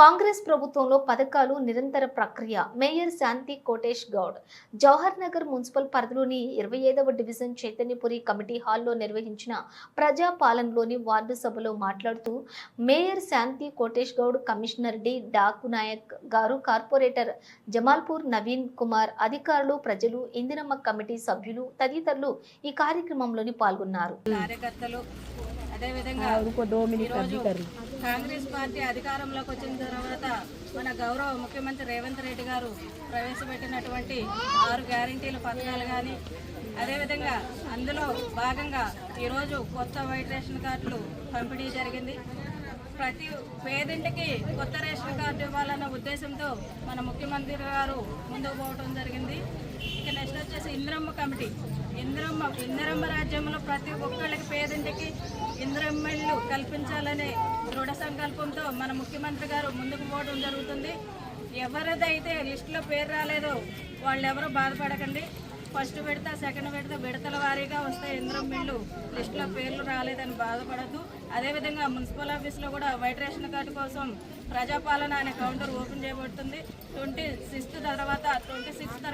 కాంగ్రెస్ ప్రభుత్వంలో పథకాలు నిరంతర ప్రక్రియ. మేయర్ శాంతి కోటేష్ గౌడ్. జవహర్ నగర్ మున్సిపల్ పరిధిలోని ఇరవై ఐదవ డివిజన్ చైతన్యపురి కమిటీ హాల్లో నిర్వహించిన ప్రజా పాలనలోని వార్డు సభలో మాట్లాడుతూ mayor Shanti Kotesh Goud commissioner D. Daku Nayak గారు కార్పొరేటర్ జమాల్పూర్ నవీన్ కుమార్ అధికారులు ప్రజలు ఇందిరమ్మ కమిటీ సభ్యులు తదితరులు ఈ కార్యక్రమంలోని పాల్గొన్నారు. కార్యకర్తలు అదేవిధంగా కాంగ్రెస్ పార్టీ అధికారంలోకి వచ్చిన తర్వాత మన గౌరవ ముఖ్యమంత్రి రేవంత్ రెడ్డి గారు ప్రవేశపెట్టినటువంటి ఆరు గ్యారంటీల పథకాలు కానీ అదేవిధంగా అందులో భాగంగా ఈరోజు కొత్త వైట్ రేషన్ కార్డులు పంపిణీ జరిగింది. ప్రతి పేదింటికి కొత్త రేషన్ కార్డు ఇవ్వాలన్న ఉద్దేశంతో మన ముఖ్యమంత్రి గారు ముందుకు పోవడం జరిగింది. ఇక నెక్స్ట్ వచ్చేసి ఇంద్రమ్మ కమిటీ. ఇంద్రమ్మ ఇంద్రమ్మ రాజ్యంలో ప్రతి ఒక్కళ్ళకి పేదింటికి ఇంద్రమ్మ ఇల్లు కల్పించాలనే దృఢ సంకల్పంతో మన ముఖ్యమంత్రి గారు ముందుకు పోవడం జరుగుతుంది. ఎవరిదైతే లిస్టులో పేరు రాలేదో వాళ్ళు ఎవరు బాధపడకండి. ఫస్ట్ విడత సెకండ్ విడత విడతల వారీగా వస్తే ఇంద్రం బిల్లు లిస్టులో పేర్లు రాలేదని బాధపడద్దు. అదేవిధంగా మున్సిపల్ ఆఫీస్లో కూడా వైట్ రేషన్ కార్డు కోసం ప్రజాపాలన అనే కౌంటర్ ఓపెన్ చేయబడుతుంది. ట్వంటీ సిక్స్త్ తర్వాత ట్వంటీ సిక్స్త్